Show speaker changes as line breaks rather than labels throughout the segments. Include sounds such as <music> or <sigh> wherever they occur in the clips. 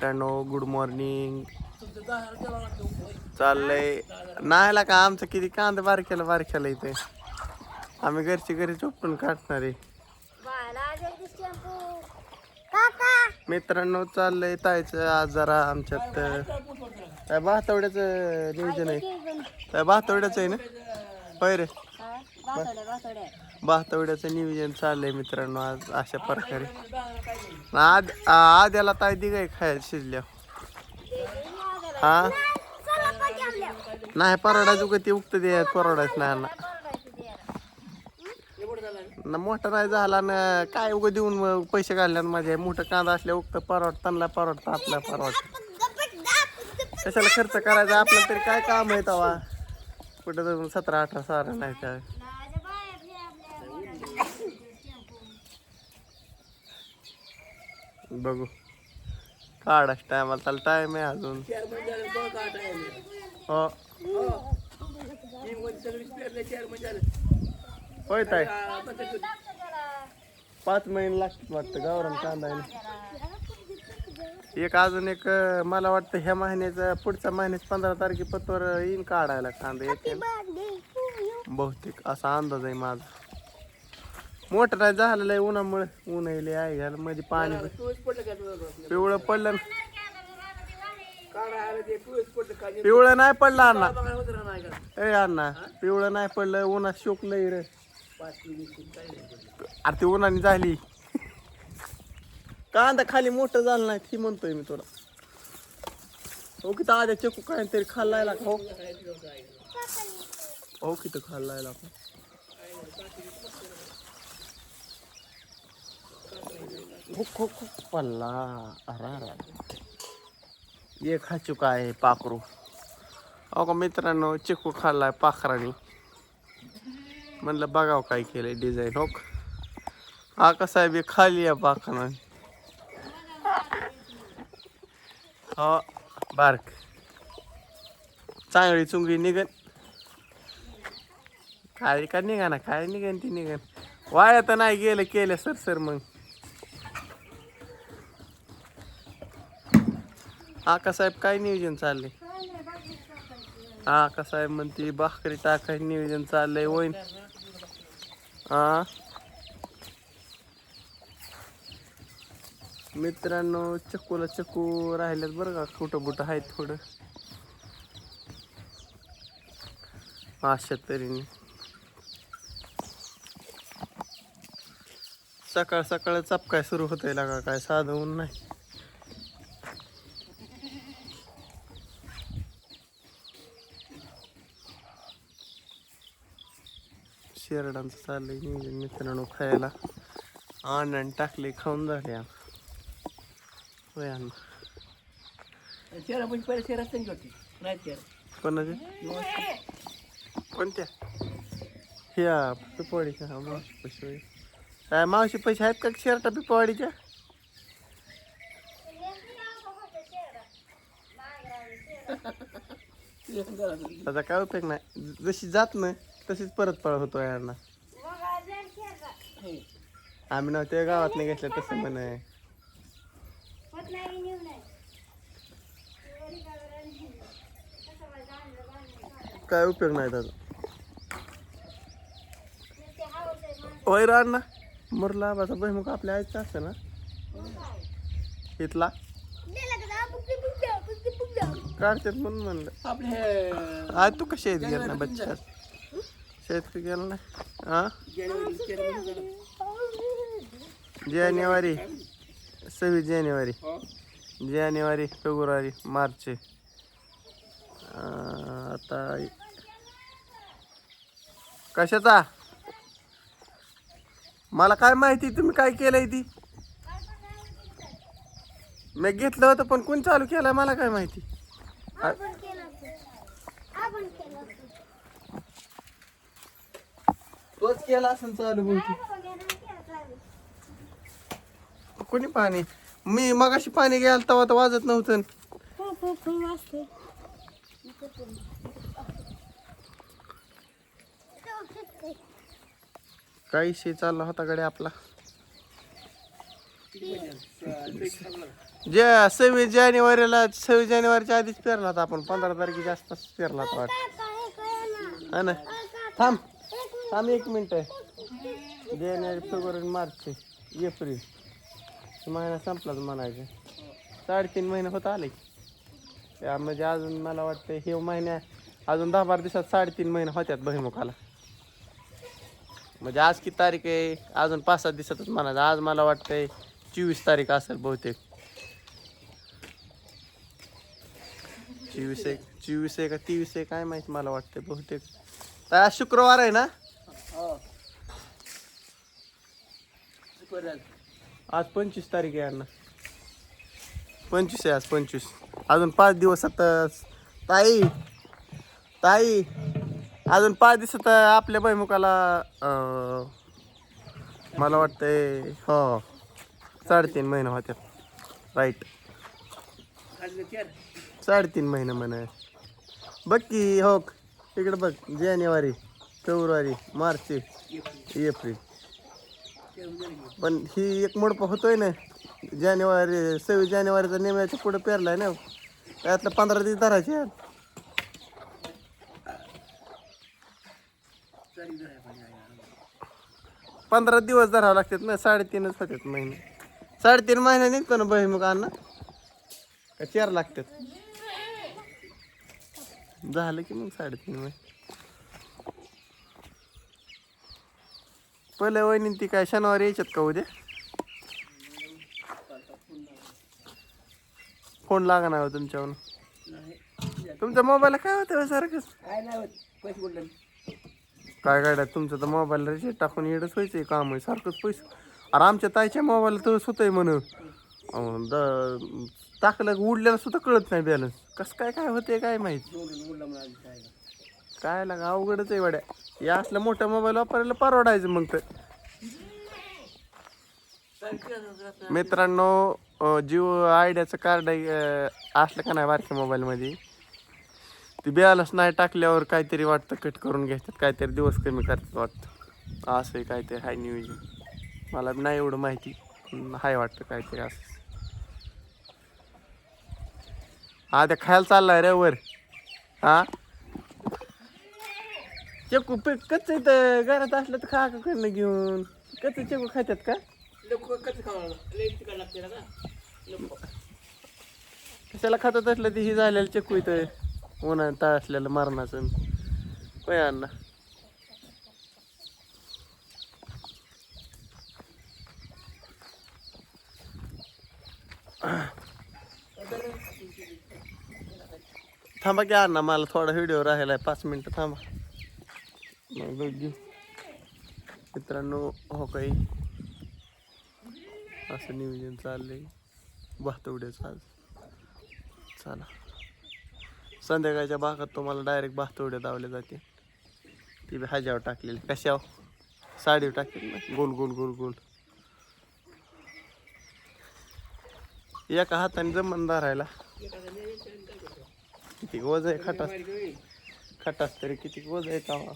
मित्रांनो good morning चाललंय. नाही का आमचं किती कांदा बारक्याला बारक्याला इथे? आम्ही घरची घरी चोपटून काढणार आहे. मित्रांनो चाललंय तायचं आज जरा आमच्यात. काय भातवड्याचं नियोजन आहे. काय भातवड्याचं आहे ना? होय रे. बाहतवड्याचं नियोजन चाललंय मित्रांनो आज अशा प्रकारे. आद आद्याला ताय दिगाय खायला शिजल्या. हा? नाही परवडा उगं ते उगत दे परवडायच नाही ना मोठा नाही झाला ना काय उगं देऊन मग पैसे काढल्या माझ्या मोठं कांदा असल्या उगत परवड त्यांना परवडत आपल्या परवड कशाला खर्च करायचा? आपलं तरी काय काम आहे तवा? कुठं जाऊन सतरा अठरा सारा नाही काय? बघू. काढाच टायमाला त्याला टाइम आहे अजून. हो. होय ताय पाच महिने लागतात वाटतं गावरान कांदा आहे एक अजून एक अं, मला वाटतं ह्या महिन्याचं पुढच्या महिन्यात पंधरा तारखेपत्र येईन काढायला कांदा येते बहुतेक असा अंदाज आहे माझा. मोठं नाही झालेलं आहे उन्हामुळे. ऊन येईल आहे घ्यायला मध्ये पाणी पिवळं पडलं. पिवळं नाही? पडलं अण्णा. ए अण्णा पिवळं नाही पडलं उन्हात शोकलंय रे अरे ती उन्हाने झाली. कांदा खाली मोठं झालं नाही ती म्हणतोय मी तुला. हो की आद्या चकू काहीतरी खाल्लाय का हो? हो की तर खाल्लाय हुक हुक पल्ला अरे अरे एक चुका आहे पाखरू। अहो का मित्रांनो चिकू खाल्लाय पाखराने. म्हणलं बघावं काय केलंय डिझाईन हो हा कसा आहे बी खाली आहे पाखराने. हो बारक. चांगली चुंगली निघन. काय का निघा ना काय निघन ती निघन. वाया तर नाही गेलं केलं सर सर मग. आकासाहेब काय नियोजन चाललंय? आकासाहेब म्हणते भाकरी टाकायचं नियोजन चाललंय होईन. हा मित्रांनो चक्कूला चक्कू राहिल्यात बरं का कुठं बुटं आहेत थोडं. अशा तऱ्हेने. सकाळ सकाळ चपकाय सुरू होतंय लागा काय साधं ऊन नाही. शेरडांचं चाललंय नियोजन मित्रांनो खायला. आण टाकले खाऊन झाले
चेहरा म्हणजे पहिले चेहरा त्यांची होती. नाही चेहरा
कोणाचे? कोणत्या? ह्या पिपवाडीच्या. हा मावशी पैसे होय. काय मावशी पैसे आहेत का शर्टा पिपवाडीच्या? <laughs> त्याचा काय उपयोग नाही. जशी जात नाही. तशीच परत पळ होतो यांना. आम्ही नव्हते गावात नाही घेतलं तसं म्हणे काय उपयोग नाही त्याचा रान ना मुरला बाचा बहिमुख आपल्या आईचा असतं ना? इथला? काढतात म्हणून म्हणलं.
आपले
आज तू कशी आहेत ना बच्चा शेतकरी गेला ना हा
जानेवारी.
सव्वीस जानेवारी.
हो.
जानेवारी फेब्रुवारी मार्च. आता कशाचा? मला काय माहिती तुम्ही काय केलंय ती? मी घेतलं होतं पण कोण चालू केलं? मला काय माहिती? तोच केला असं चालू बहुतेक कोणी पाणी? मी मगाशी पाणी घ्यायला तेव्हा तर वाजत नव्हतं. काही विषय चालला होता कडे आपला. जे सव्वीस जानेवारीला सव्वीस जानेवारीच्या आधीच पेरला होता आपण. पंधरा तारखेच्या आसपास पेरला होता वाटत. हा ना? थांब. थांब एक मिनिट जानेवारी फेब्रुवारी मार्च एप्रिल. महिना संपलाच म्हणायचं. साडेतीन महिने होत आले. त्या म्हणजे अजून मला वाटतं हे महिन्या अजून दहा बारा दिवसात साडेतीन महिने होत्यात बहिमुखाला म्हणजे आज की तारीख आहे? अजून पाच सात दिवसातच म्हणायचं. आज मला वाटतंय चोवीस तारीख असेल बहुतेक. चोवीस एक चोवीस आहे का तेवीस आहे काय माहिती मला वाटतंय बहुतेक. तर आज शुक्रवार आहे ना?
हो.
आज पंचवीस तारीख आहे अण्णा. पंचवीस आहे आज पंचवीस. अजून पाच दिवस आता ताई ताई अजून पाच दिवसात आपल्या भैमुखाला मला वाटतंय हो साडेतीन महिना होत्यात. राईट साडेतीन महिना म्हणे. बघ की हो इकडे बघ जानेवारी फेब्रुवारी मार्च एप्रिल. पण ही एक मोडपा होतोय ना जानेवारी सव्वीस जानेवारीचा नेमण्याच्या पुढे पेरलाय ना. त्यातलं पंधरा दिवस धरायचे. आहेत. पंधरा दिवस धरावं लागतात ना साडेतीनच होतात महिने. साडेतीन महिने निघतो ना बहिमुख अण्णा का चार लागतात. झालं की मग साडेतीन महिने. पहिल्या वहिनी ती काय शनिवारी यायच्यात का उद्या? फोन लागा ना हो
तुमच्यावर
तुमच्या मोबाईलला काय होतं हो सारखंच?
काय नाही पैसे
काय तुमचं तर मोबाईल रिचार्ज टाकून येडच व्हायचं काम आहे सारखंच पैसे. अरे आमच्या ताईच्या मोबाईल तर होतंय म्हण द टाकलं की उडल्याला सुद्धा कळत नाही बॅलन्स कसं काय काय होते काय माहीत?
काय
काय लागा अवघडच आहे वाड्या. या असल्या मोठा मोबाईल वापरायला परवडायचं मग तर मित्रांनो जिओ आयडियाचं कार्ड असलं का नाही बारक्या मोबाईलमध्ये ती बॅलन्स नाही टाकल्यावर काहीतरी वाटतं कट करून घेतात काहीतरी दिवस कमी करतात वाटतं. असं आहे काहीतरी हाय न्यूज मला नाही एवढं माहिती हाय वाटतं काहीतरी असं. हा त्या खायला चाललाय रे वर. हां? चक्कू पे कच्च इथं घरात असलं तर खा का करणं घेऊन? कच्च चक्कू खात्यात का? कशाला खातात असलं ते? ही झालेलं चक्कू इथं. उन्हाळ्यात ताळ असलेलं मरणाचं. होय अण्णा. थांबा की अण्णा मला थोडा व्हिडिओ राहिला आहे पाच मिनटं थांबा. मग बघ घेऊ मित्रांनो हो काही. असं नियोजन चाललंय. बाहतवड्याचं आज. चला. संध्याकाळच्या भागात तुम्हाला डायरेक्ट बाहतवड्या दावले जाते ती बी हाज्यावर टाकलेली. कशावर? साडीवर टाकलेली ना? गोल गोल गोल गोल. एका हाताने जमन धरायला. किती वज आहे खाटात खटास तरी किती वज आहे तवा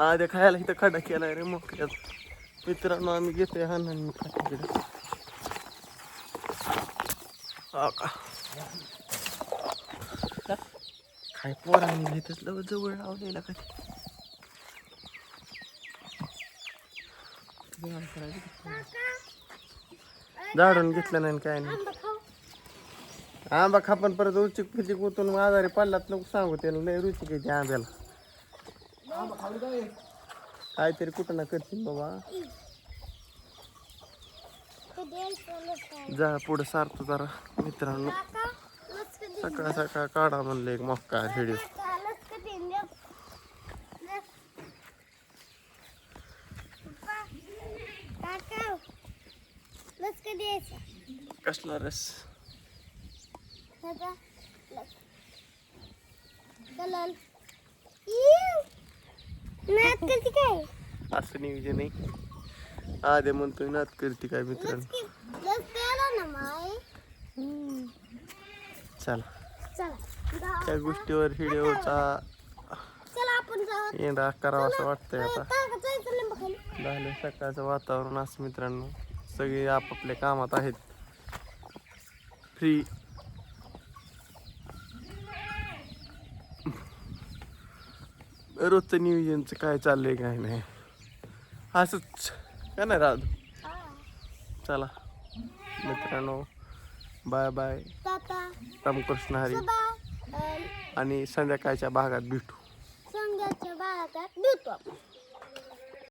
आधी खायला इथं खडा केलाय रे मग मित्रांनो आम्ही घेतोय हा मी खात्याकडे. हा का? काय पोरांनी घेतच लव जवळ लावलेला कधी झाडून घेतलं नाही काय नाही. आंबा खापन परत रुचिक फिचिक उतून आजारी पडलात नको सांगू त्याला लय रुचिक आहे त्या आंब्याला. काहीतरी कुठं ना करतील बाबा. जा पुढे सारतो जरा मित्रांनो. सकाळ सकाळ काढा म्हणलं एक मक्का व्हिडिओ कसला रस?
काय?
असं नियोजन आहे आधे म्हणतोय नात करते काय मित्रांनो. चला.
चला.
त्या गोष्टीवर व्हिडिओचा
चला आपण जाऊ.
येणा करावा असं वाटतंय आता. झालं सकाळचं वातावरण असं मित्रांनो. सगळे आपापल्या कामात आहेत. फ्री रोजचं नियोजनचं काय चाललंय काय नाही. असंच. का नाही राहू चला. मित्रांनो बाय बाय. रामकृष्ण हरी. आणि संध्याकाळच्या भागात भेटू.
संध्याच्या बाळात भेटू